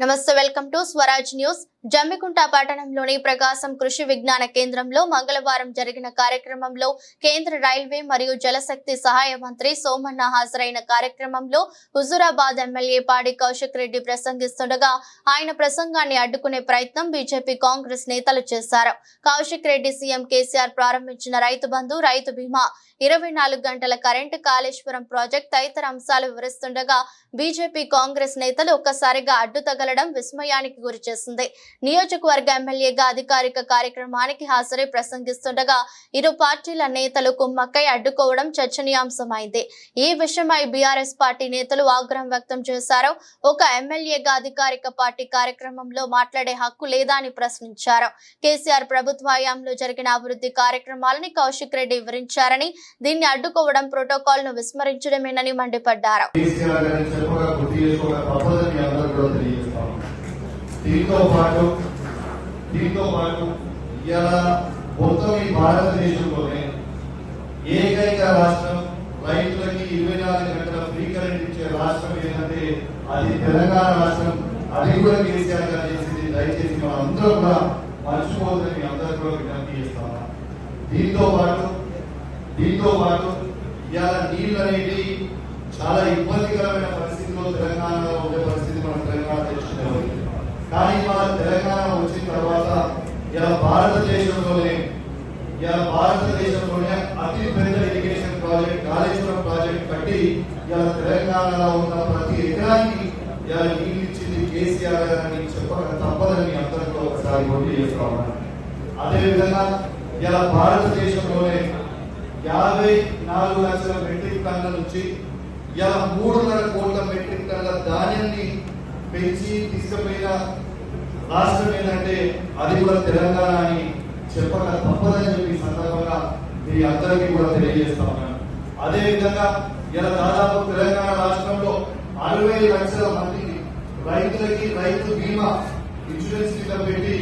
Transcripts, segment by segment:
నమస్తే welcome to Swaraj news Jammikunta పట్టణంలోని ప్రకాశం కృషి విజ్ఞాన కేంద్రంలో మంగళవారం జరిగిన కార్యక్రమంలో కేంద్ర రైల్వే మరియు జలశక్తి సహాయ మంత్రి సోమన్న హాజరైన కార్యక్రమంలో హుజురాబాద్ ఎమ్మెల్యే పాడి కౌశిక్ రెడ్డి ప్రసంగిస్తుండగా ఆయన ప్రసంగాన్ని అడ్డుకునే ప్రయత్నం బీజేపీ కాంగ్రెస్ నేతలు చేశారు. కౌశిక్ రెడ్డి సీఎం కేసీఆర్ ప్రారంభించిన రైతు బంధు రైతు బీమా ఇరవై నాలుగు గంటల కరెంటు కాళేశ్వరం ప్రాజెక్ట్ తదితర అంశాలు వివరిస్తుండగా బీజేపీ కాంగ్రెస్ నేతలు ఒక్కసారిగా అడ్డు తగలడం విస్మయానికి గురి చేసింది నియోజకవర్గ ఎమ్మెల్యేగా అధికారిక కార్యక్రమానికి హాజరై ప్రసంగిస్తుండగా ఇరు పార్టీల నేతలు కుమ్మక్కై అడ్డుకోవడం చర్చనీయాంశమైంది. ఈ విషయమై బీఆర్ఎస్ పార్టీ నేతలు ఆగ్రహం వ్యక్తం చేశారు. ఒక ఎమ్మెల్యేగా అధికారిక పార్టీ కార్యక్రమంలో మాట్లాడే హక్కు లేదా అని ప్రశ్నించారు. కేసీఆర్ ప్రభుత్వ హయాంలో జరిగిన అభివృద్ధి కార్యక్రమాలని కౌశిక్ రెడ్డి వివరించారని దీన్ని అడ్డుకోవడం ప్రోటోకాల్ను విస్మరించడమేనని మండిపడ్డారు. దీంతో పాటు దీంతో పాటు ఇలా మొత్తం ఈ భారతదేశంలోనే ఏకైక రాష్ట్రం రైతులకి ఇరవై నాలుగు గంటల ఫ్రీ కరెంట్ ఇచ్చే రాష్ట్రం ఏంటంటే అది తెలంగాణ రాష్ట్రం. అది కూడా కేసీఆర్ గారు చేసింది. దయచేసి మనం అందరూ కూడా మర్చిపోదని అందరూ కూడా విజ్ఞప్తి చేస్తాము దీంతో పాటు దీంతో పాటు ఇవాళ నీళ్ళు అనేది చాలా ఇబ్బందికరమైన పరిస్థితిలో తెలంగాణలో ఉండే పరిస్థితి మన తెలంగాణ దేశంలో ఉంది తెలంగాణ వచ్చిన తర్వాత ఇలా భారతదేశంలోనే ఇలా భారతదేశంలోనే అతి పెద్ద ఇరిగేషన్ ప్రాజెక్ట్ కాళేశ్వరం ప్రాజెక్ట్ కట్టి ఇలా తెలంగాణలో ఉన్న ప్రతి ఎకరానికి ఇలా నీళ్ళు ఇచ్చింది కేసీఆర్ అని చెప్పక తప్పదని అందరితో ఒకసారి గుర్తు చేస్తా ఉన్నాను అదేవిధంగా ఇలా భారతదేశంలోనే యాభై నాలుగు లక్షల మెట్రిక్ టన్నుల నుంచి ఇలా మూడున్నర కోట్ల మెట్రిక్ టన్నుల ధాన్యాన్ని పెంచి తీసుకుపోయిన రాష్ట్రం ఏంటంటే అది కూడా తెలంగాణ అని చెప్పక తప్పదని చెప్పి సందర్భంగా మీ అందరికీ కూడా తెలియజేస్తా ఉన్నాను. అదేవిధంగా ఇలా దాదాపు తెలంగాణ రాష్ట్రంలో అరవై లక్షల మందికి రైతులకి రైతు బీమా ఇన్సూరెన్స్ కింద పెట్టి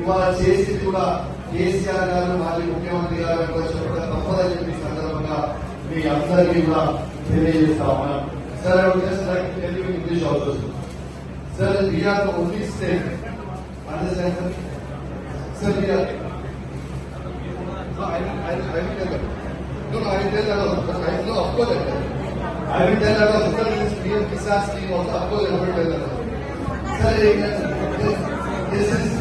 ఇవాళ చేసింది కూడా కేసీఆర్ గారు మాజీ ముఖ్యమంత్రి గారు కూడా చెప్పడం తప్పదని చెప్పి సందర్భంగా మీ అందరికీ కూడా తెలియజేస్తా ఉన్నాను. Sir I would just like to tell you state. Understand, sir? This, this is